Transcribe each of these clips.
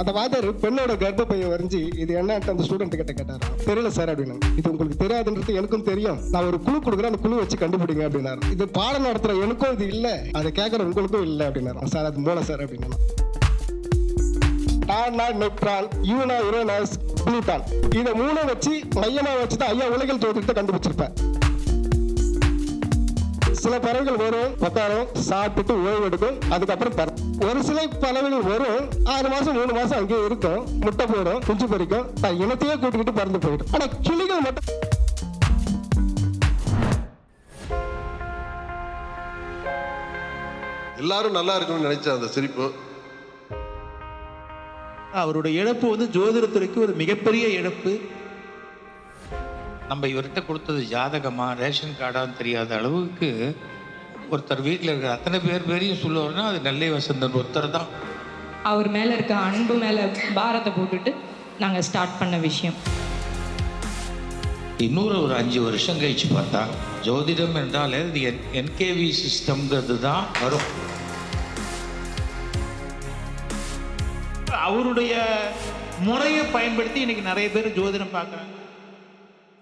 அந்த வாதர் பெண்ணோட கர்ப்பப்பையை வரைஞ்சி இது என்னன்ட்டு அந்த ஸ்டூடெண்ட் கிட்ட கேட்டாரா. தெரியல சார் அப்படின்னு. இது உங்களுக்கு தெரியாதுன்றது எனக்கும் தெரியும். நான் ஒரு குழு கொடுக்குறேன் அந்த குழு வச்சு கண்டுபிடிங்க அப்படின்னாரு. இது பாடம் நடத்துற எனக்கும் இது இல்ல. அதை கேட்கற உங்களுக்கும் இல்லை அப்படின்னாரு. சார் அது மூலம் சார் அப்படின்னு டான் நாட் யூனா யுரேனஸ் ப்ளூட்டான் இதை மூணை வச்சு மையமா வச்சு தான் ஐயா உலகில் தோற்றத்தை கண்டுபிடிச்சிருப்பேன். சில பறவைகள் வரும் உட்காரும் சாப்பிட்டுட்டு ஓய்வு எடுக்கும் அதுக்கப்புறம் பறக்கும் ஒரு சில பறவைகள் வரும் ஆறு மாசம் மூணு மாசம் அங்கேயே இருக்கும் முட்டை போடும் குஞ்சு பொரிக்கும் தான் இனத்தையே கூட்டிக்கிட்டு பறந்து போயிடும். ஆனா கிளிகள் மட்டும் எல்லாரும் நல்லா இருக்கணும்னு நினைச்ச அந்த சிரிப்பு. அவருடைய இழப்பு வந்து ஜோதிடத்துறைக்கு ஒரு மிகப்பெரிய இழப்பு. நம்ம இவர்கிட்ட கொடுத்தது ஜாதகமா ரேஷன் கார்டான்னு தெரியாத அளவுக்கு ஒருத்தர் வீட்டில் இருக்கிற அத்தனை பேர் பேரையும் சொல்லுவார்னா அது நெல்லை வசந்தன் ஒருத்தர் தான். அவர் மேலே இருக்க அன்பு மேலே பாரத்தை போட்டுட்டு நாங்கள் ஸ்டார்ட் பண்ண விஷயம். இன்னொரு ஒரு அஞ்சு வருஷம் கழிச்சு பார்த்தா ஜோதிடம் என்றாலே இது என் என்கேவி சிஸ்டம்ங்கிறது தான் வரும். அவருடைய முறையை பயன்படுத்தி இன்னைக்கு நிறைய பேர் ஜோதிடம் பார்க்குறாங்க.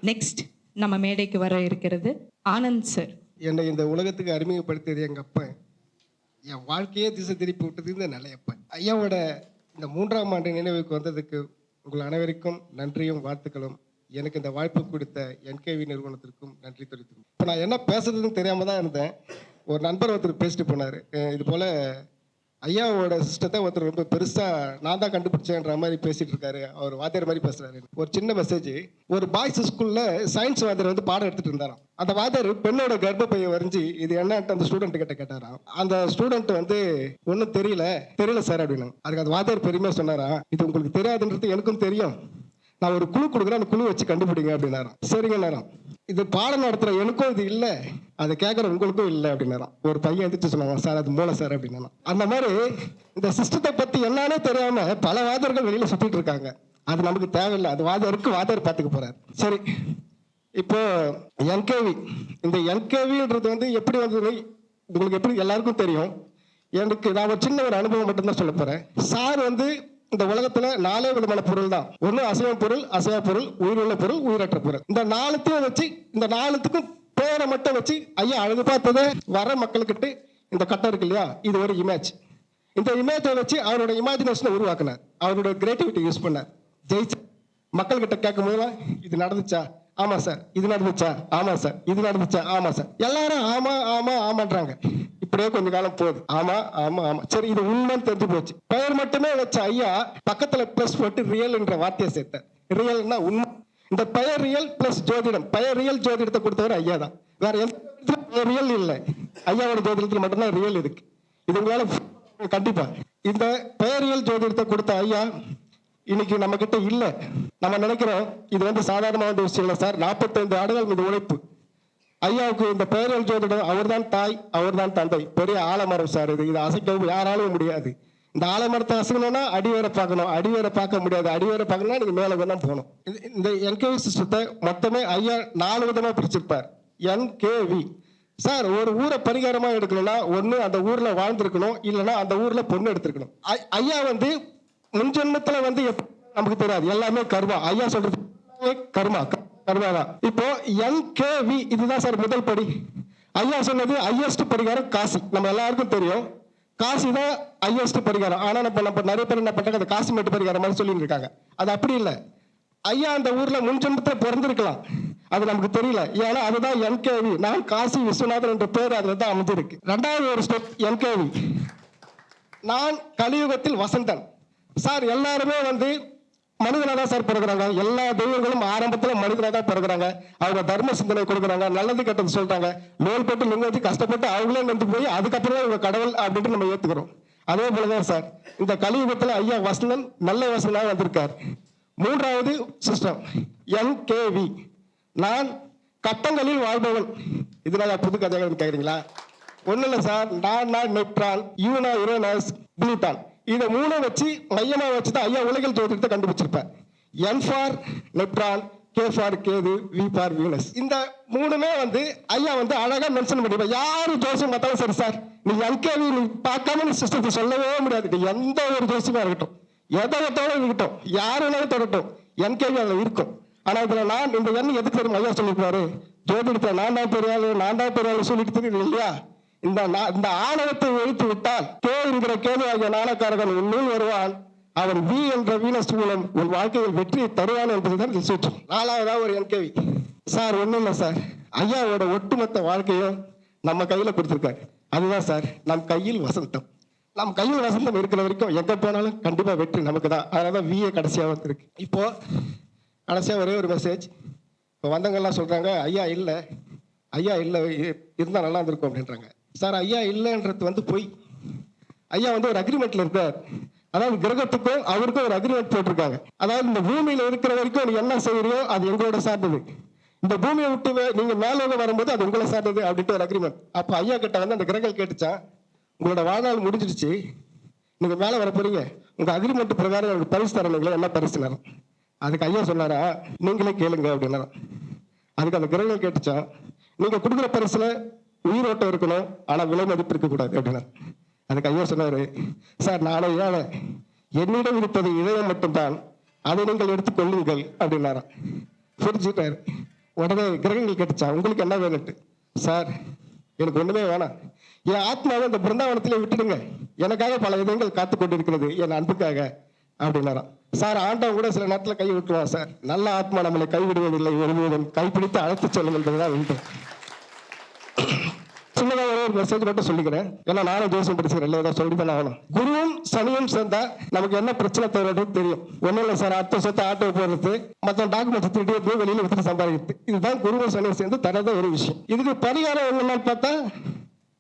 நெக்ஸ்ட் நம்ம மேடைக்கு வர இருக்கிறது ஆனந்த் சார் என்னை இந்த உலகத்துக்கு அறிமுகப்படுத்தியது எங்க அப்பன். என் வாழ்க்கையே திசை திருப்பி விட்டது இந்த நிலையப்பன். ஐயாவோட இந்த மூன்றாம் ஆண்டு நினைவுக்கு வந்ததுக்கு உங்கள் அனைவருக்கும் நன்றியும் வாழ்த்துக்களும். எனக்கு இந்த வாய்ப்பு கொடுத்த என்கேவி நிறுவனத்திற்கும் நன்றி தெரிவித்து இப்போ நான் என்ன பேசுறதுன்னு தெரியாம தான் இருந்தேன். ஒரு நண்பர் ஒருத்தர் பேசிட்டு போனார். இது போல ஐயாவோட சிஸ்டத்தை ஒருத்தர் ரொம்ப பெருசா நான் தான் கண்டுபிடிச்சேன்ற மாதிரி பேசிட்டு இருக்காரு. அவர் வாத்தியார் மாதிரி பேசுறாரு. ஒரு சின்ன மெசேஜ் ஒரு பாய்ஸ் ஸ்கூல்ல சயின்ஸ் வாத்தியார் வந்து பாடம் எடுத்துட்டு இருந்தாராம். அந்த வாத்தியார் பெண்ணோட கர்ப்பப்பையை வரைஞ்சி இது என்னன்ட்டு அந்த ஸ்டூடெண்ட் கிட்ட கேட்டாராம். அந்த ஸ்டூடெண்ட் வந்து ஒன்றும் தெரியல. தெரியல சார் அப்படின்னு. அதுக்கு அந்த வாத்தியார் பெருமையா சொன்னாரா இது உங்களுக்கு தெரியாதுன்றது எனக்கும் தெரியும். நான் ஒரு குழு கொடுக்குறேன் அந்த குழு வச்சு கண்டுபிடிங்க அப்படின்னாராம். சரிங்க நேரம். இது பாடம் நடத்துகிற எனக்கும் இது இல்லை அதை கேட்குற உங்களுக்கும் இல்லை அப்படின்னாராம். ஒரு பையன் எந்திரிச்சு சொன்னாங்க சார் அது மூளை சார் அப்படின்னா அந்த மாதிரி இந்த சிஸ்டத்தை பற்றி என்னன்னே தெரியாமல் பல வாதர்கள் வெளியில் சுற்றிட்டு இருக்காங்க. அது நமக்கு தேவையில்லை. அது வாதருக்கு வாதர் பார்த்துக்க போகிறார் சரி. இப்போ என்கேவி. இந்த என்கேவின்றது வந்து எப்படி வந்தது உங்களுக்கு எப்படி எல்லாருக்கும் தெரியும்? எனக்கு நான் ஒரு சின்ன ஒரு அனுபவம் மட்டும்தான் சொல்ல போகிறேன் சார் வந்து இந்த உலகத்துல நாலே விதமான பொருள் தான் ஒண்ணு அசைவ பொருள் அசைவ பொருள் உயிருள்ள பொருள் உயிரற்ற பொருள். இந்த நாலுத்தையும் வச்சு இந்த நாலுத்துக்கும் பேரை மட்டும் வச்சு ஐயா அழகு பார்த்ததே வர மக்கள்கிட்ட இந்த கட்டம் இருக்கு இல்லையா? இது ஒரு இமேஜ் இந்த இமேஜை வச்சு அவரோட இமேஜினேஷனை உருவாக்குனார். அவரோட கிரியேட்டிவிட்டி யூஸ் பண்ணார். ஜெயிச்சு மக்கள்கிட்ட கேட்கும் போதெல்லாம் இது நடந்துச்சா? ஆமா சார். இது நடந்துச்சா? ஆமா சார். இது நடந்துச்சா? ஆமா சார். எல்லாரும் ஆமா ஆமா ஆமான்றாங்க. இப்படியே கொஞ்ச காலம் போகுது. ஆமா ஆமா ஆமா. சரி இது உண்மைன்னு தெரிஞ்சு போச்சு. பெயர் மட்டுமே வச்ச ஐயா பக்கத்துல பிளஸ் போட்டு ரியல் என்ற வார்த்தையை சேர்த்தார். ரியல்னா உண்மை. இந்த பெயர் ரியல் பிளஸ் ஜோதிடம். பெயர் ரியல் ஜோதிடத்தை கொடுத்தவர் ஐயா தான். வேற எந்த ரியல் இல்லை. ஐயாவோட ஜோதிடத்துல மட்டும்தான் ரியல் இருக்கு. இது உங்களால கண்டிப்பா. இந்த பெயரியல் ஜோதிடத்தை கொடுத்த ஐயா இன்னைக்கு நம்ம கிட்ட இல்லை. நம்ம நினைக்கிறோம் இது வந்து சாதாரணமான விஷயம் இல்லை சார். நாற்பத்தைந்து ஆடுகள் இந்த உழைப்பு. ஐயாவுக்கு இந்த பெயரியல் அவர் தான் தாய் அவர்தான் தந்தை. பெரிய ஆலமரம் சார் இது. இதை அசைக்கவும் யாராலும் முடியாது. இந்த ஆலமரத்தை அசைக்கணும்னா அடிவேரை பார்க்கணும். அடிவேரை பார்க்க முடியாது. அடிவேரை பார்க்கணும்னா நீங்க மேலே வேணா போகணும். இது- இந்த என்கேவி சிஸ்டத்தை மொத்தமே ஐயா நாலு விதமா பிரிச்சிருப்பார். என்கேவி. சார் ஒரு ஊரை பரிகாரமா எடுக்கணும்னா ஒன்று அந்த ஊர்ல வாழ்ந்திருக்கணும் இல்லைன்னா அந்த ஊர்ல பொண்ணு எடுத்திருக்கணும். ஐ- ஐயா வந்து முன்ஜென்மத்துல வந்து நமக்கு தெரியாது. எல்லாமே கர்மா. ஐயா சொல்றது கருமா. கர்மா கர்மா தான் இப்போ என்கேவி இதுதான் சார் முதல் படி. ஐயா சொன்னது ஐஎஸ்ட் பரிகாரம் காசி. நம்ம எல்லாருக்கும் தெரியும். காசி தான் ஐஎஸ்ட் பரிகாரம் ஆனா நம்ம நம்ம நிறைய பேர் என்ன பண்றாங்க? அந்த காசி மேட்டு பரிகாரம் மாதிரி சொல்லிட்டு இருக்காங்க. அது அப்படி இல்லை. ஐயா அந்த ஊர்ல முன்ஜென்மத்துல பிறந்திருக்கலாம். அது நமக்கு தெரியல. ஏன்னா அதுதான் என்கேவி நான் காசி விஸ்வநாதன் என்ற பேர் அதுல தான் அமைஞ்சிருக்கு. ரெண்டாவது ஒரு ஸ்டெப் என்கேவி நான் கலியுகத்தில் வசந்தன். சார் எல்லாருமே வந்து மனிதனாக தான் சார் பிறகுறாங்க எல்லா தெய்வங்களும் ஆரம்பத்தில் மனிதனாக தான் பிறகுறாங்க அவங்க தர்ம சிந்தனை கொடுக்குறாங்க நல்லது கெட்டது சொல்லிட்டாங்க. மேல்பட்டு போட்டு கஷ்டப்பட்டு அவங்களே வந்து போய் அதுக்கப்புறம் இவங்க கடவுள் அப்படின்ட்டு நம்ம ஏற்றுக்கிறோம் அதே போலதான் சார் இந்த கலியுகத்தில் ஐயா வசந்தன் நல்ல வசனாக வந்திருக்கார். மூன்றாவது சிஸ்டம் என்கேவி நான் கட்டங்களில் வாழ்பவன். இதனால புது கதைகள் கேட்குறீங்களா ஒன்றும் இல்லை சார் நான் நான் நெப்ட்ரான் யூனா யுரோனஸ் ப்ளூட்டான். இதை மூணை வச்சு மையமாக வச்சு தான் ஐயா உலகில் தோற்றத்தை கண்டுபிடிச்சிருப்பேன் N for Neptune K for Ketu V for Venus இந்த மூணுமே வந்து ஐயா வந்து அழகாக மென்ஷன் பண்ணிருப்பேன் யாரும் ஜோசியம் பார்த்தாலும் சரி சார் நீ என்கேவி நீ பார்க்காம நீ சிஸ்டத்தை சொல்லவே முடியாது. நீ எந்த ஒரு ஜோசியமாக இருக்கட்டும். எதை ஒருத்தவங்களும் இருக்கட்டும். யார் வேணாலும் தொடட்டும். என் அதில் இருக்கும். ஆனால் இதில் நான் இந்த எண்ணம் எதுக்கு தெரியும் ஐயா சொல்லியிருப்பாரு. ஜோதிடத்தை நான் தான் பெரிய ஆளு நான் தான் பெரியாள் சொல்லிட்டு தெரியுது இல்லையா? இந்த இந்த ஆணவத்தை ஒழித்து விட்டால் கே என்கிற கேள்வியாகிய நாணக்காரகன் உன்னுள் வருவான். அவன் வி என்ற வீனஸ் மூலம் உன் வாழ்க்கையில் வெற்றியை தருவான் என்பதுதான் இந்த சூற்றம் நாலாவதா ஒரு என் கேள்வி சார் ஒண்ணும் இல்லை சார். ஐயாவோட ஒட்டுமொத்த வாழ்க்கையும் நம்ம கையில கொடுத்துருக்காரு. அதுதான் சார் நம் கையில் வசந்தம். நம் கையில் வசந்தம் இருக்கிற வரைக்கும் எங்க போனாலும் கண்டிப்பா வெற்றி நமக்கு தான். அதனால விஏ கடைசியாக வந்துருக்கு. இப்போ கடைசியாக ஒரே ஒரு மெசேஜ் இப்போ வந்தவங்கெல்லாம் சொல்றாங்க ஐயா இல்லை. ஐயா இல்லை இருந்தால் நல்லா இருந்திருக்கும் அப்படின்றாங்க. சார் ஐயா இல்லைன்றது வந்து பொய். ஐயா வந்து ஒரு அக்ரிமெண்ட்ல இருக்கார். அதாவது கிரகத்துக்கும் அவருக்கும் ஒரு அக்ரிமெண்ட் போட்டிருக்காங்க. அதாவது இந்த பூமியில இருக்கிற வரைக்கும் நீ என்ன செய்யறியோ அது எங்களோட சார்ந்தது. இந்த பூமியை விட்டு நீங்க மேலோக வரும்போது அது உங்களை சார்ந்தது அப்படின்ட்டு ஒரு அக்ரிமெண்ட் அப்ப ஐயா கிட்ட வந்து அந்த கிரகங்கள் கேட்டுச்சான் உங்களோட வாழ்நாள் முடிஞ்சிருச்சு நீங்க மேல வர போறீங்க. உங்க அக்ரிமெண்ட் பிரகாரம் எனக்கு பரிசு தரணுங்களா என்ன பரிசு நேரம் அதுக்கு ஐயா சொன்னாரா நீங்களே கேளுங்க. அப்படின்னாராம். அதுக்கு அந்த கிரகங்கள் கேட்டுச்சான் நீங்க கொடுக்குற பரிசுல உயிரோட்டம் இருக்கணும் ஆனால் விலை மதிப்பு இருக்கக்கூடாது அப்படின்னா. அதுக்கு ஐயா சொன்னார் சார் நானே ஏழை என்னிடம் இருப்பது இதயம் மட்டும்தான். அதை நீங்கள் எடுத்துக் கொள்ளுங்கள் அப்படின்னாராம். புரிஞ்சுட்டார் உடனே கிரகங்கள் கேட்டுச்சா உங்களுக்கு என்ன வேணுட்டு சார் எனக்கு ஒன்றுமே வேணாம். என் ஆத்மாவை இந்த பிருந்தாவனத்திலே விட்டுடுங்க. எனக்காக பல இதயங்கள் காத்து கொண்டிருக்கிறது என் அன்புக்காக அப்படின்னாராம். சார் ஆண்டவன் கூட சில நேரத்தில் கை விட்டுருவான் சார். நல்ல ஆத்மா நம்மளை கைவிடுவதில்லை வருவதும் கைப்பிடித்து அழைத்து செல்லும் தான் உண்டு சின்னதாக ஒரு மெசேஜ் மட்டும் சொல்லிக்கிறேன். ஏன்னா நானும் ஜோசியம் படிச்சுக்கிறேன். இல்லை ஏதாவது சொல்லி தானே ஆகணும். குருவும் சனியும் சேர்ந்தா நமக்கு என்ன பிரச்சனை தேவைன்றது தெரியும். ஒன்றும் இல்லை சார் அடுத்த சொத்து ஆட்டோ போடுறது மற்ற டாக்குமெண்ட்ஸ் திருட்டி போய் வெளியில் வித்துட்டு சம்பாதிக்கிறது. இதுதான் குருவும் சனியும் சேர்ந்து தரத ஒரு விஷயம். இதுக்கு பரிகாரம் என்னன்னு பார்த்தா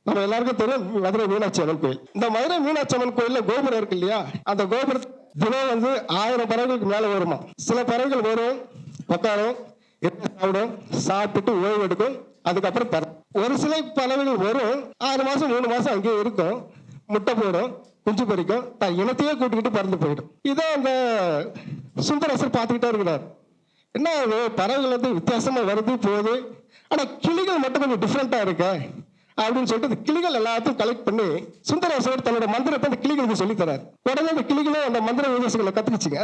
நம்ம எல்லாருக்கும் தெரியும் மதுரை மீனாட்சி அம்மன் கோயில். இந்த மதுரை மீனாட்சி அம்மன் கோயில்ல கோபுரம் இருக்கு இல்லையா? அந்த கோபுரம் தினம் வந்து ஆயிரம் பறவைகளுக்கு மேல வருமா? சில பறவைகள் வரும் உட்காரும் சாப்பிடும் சாப்பிட்டுட்டு ஓய்வு எடுக்கும் அதுக்கப்புறம் தரும் ஒரு சில பறவைகள் வரும். ஆறு மாசம் மூணு மாசம் அங்கேயே இருக்கும். முட்டை போடும் குஞ்சு பறிக்கும் தான் இனத்தையே கூட்டிக்கிட்டு பறந்து போயிடும். இதை அந்த சுந்தரசர் பார்த்துக்கிட்டே இருக்கிறார். என்ன அது பறவைகள் வந்து வித்தியாசமாக வருது போகுது. ஆனால் கிளிகள் மட்டும் கொஞ்சம் டிஃப்ரெண்ட்டாக இருக்கு. அப்படின்னு சொல்லிட்டு அந்த கிளிகள் எல்லாத்தையும் கலெக்ட் பண்ணி சுந்தரேஸ்வரர் தன்னோட மந்திரத்தை அந்த கிளிகளுக்கு சொல்லித்தரார் உடனே அந்த கிளிகளும் அந்த மந்திர உபதேசங்களை கத்துக்கிச்சுங்க.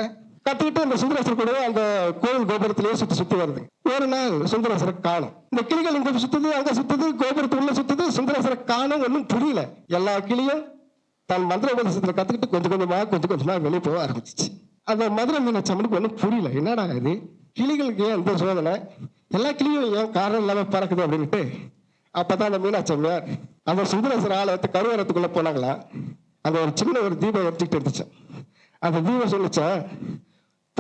கத்துக்கிட்டு அந்த சுந்தரேஸ்வரர் கூட அந்த கோவில் கோபுரத்திலேயே சுத்தி சுத்தி வருது. ஒரு நாள் சுந்தரேஸ்வரை காணும். இந்த கிளிகள் இங்க சுற்றுது அங்க சுத்துது கோபுரத்து உள்ள சுற்றுது சுந்தரேஸ்வரை காணும் ஒன்றும் புரியல. எல்லா கிளியும் தன் மந்திர உபதேசத்துல கத்துக்கிட்டு கொஞ்சம் கொஞ்சமா கொஞ்சம் கொஞ்சமா வெளியே போக ஆரம்பிச்சிச்சு. அந்த மதுரை மீனாட்சி அம்மனுக்கு ஒன்றும் புரியல. என்னடா இது? கிளிகளுக்கு ஏன் இந்த சோதனை? எல்லா கிளியும் ஏன் காரணம் இல்லாம பறக்குது அப்படின்ட்டு? அப்பதான் அந்த மீனாட்சி அந்த சுந்தரேஸ்வர ஆலயத்து கருவரத்துக்குள்ள போனாங்களா? அங்க ஒரு சின்ன ஒரு தீபம் எடுத்துக்கிட்டு இருந்துச்சு. அந்த தீபம் சொல்லிச்சா?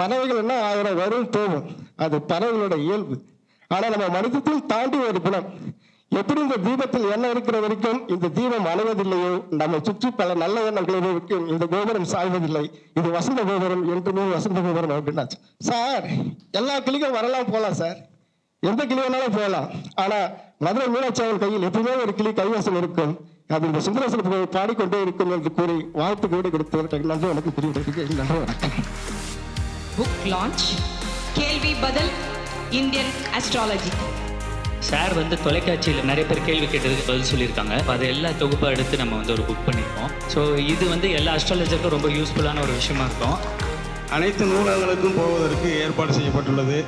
பறவைகள்னா என்ன ஆயிரம் வரும் போகும் அது பறவைகளோட இயல்பு. ஆனால் நம்ம மனிதத்தையும் தாண்டி ஒரு குணம். எப்படி இந்த தீபத்தில் எண்ணெய் இருக்கிற வரைக்கும் இந்த தீபம் அணைவதில்லையோ நம்ம சுற்றி பல நல்ல எண்ணங்கள் இருக்கும் இந்த கோபுரம் சாய்வதில்லை. இது வசந்த கோபுரம் என்றுமே வசந்த கோபுரம் அப்படின்னாச்சு. சார் எல்லா கிளிகளும் வரலாம் போகலாம் சார். எந்த கிளி வேணாலும் போகலாம். ஆனால் மதுரை மீனாட்சி கையில் எப்பவுமே ஒரு கிளி கைவசம் இருக்கும். அது இந்த சுந்தரேஸ்வர பாடிக்கொண்டே இருக்கும் என்று கூறி வாழ்த்து கூட கொடுத்தவர்கள் நன்றி எனக்கு புரிவிட்டதுக்கு நன்றி வணக்கம். புக் லான்ச் கேள்வி பதில் இந்தியன் அஸ்ட்ராலஜி சார் வந்து தொலைக்காட்சியில் நிறைய பேர் கேள்வி கேட்டதுக்கு பதில் சொல்லியிருக்காங்க. அது எல்லா தொகுப்பாக எடுத்து நம்ம வந்து ஒரு புக் பண்ணியிருக்கோம். ஸோ இது வந்து எல்லா அஸ்ட்ராலஜருக்கும் ரொம்ப யூஸ்ஃபுல்லான ஒரு விஷயமா இருக்கும். அனைத்து நூலகங்களுக்கும் போவதற்கு ஏற்பாடு செய்யப்பட்டுள்ளது.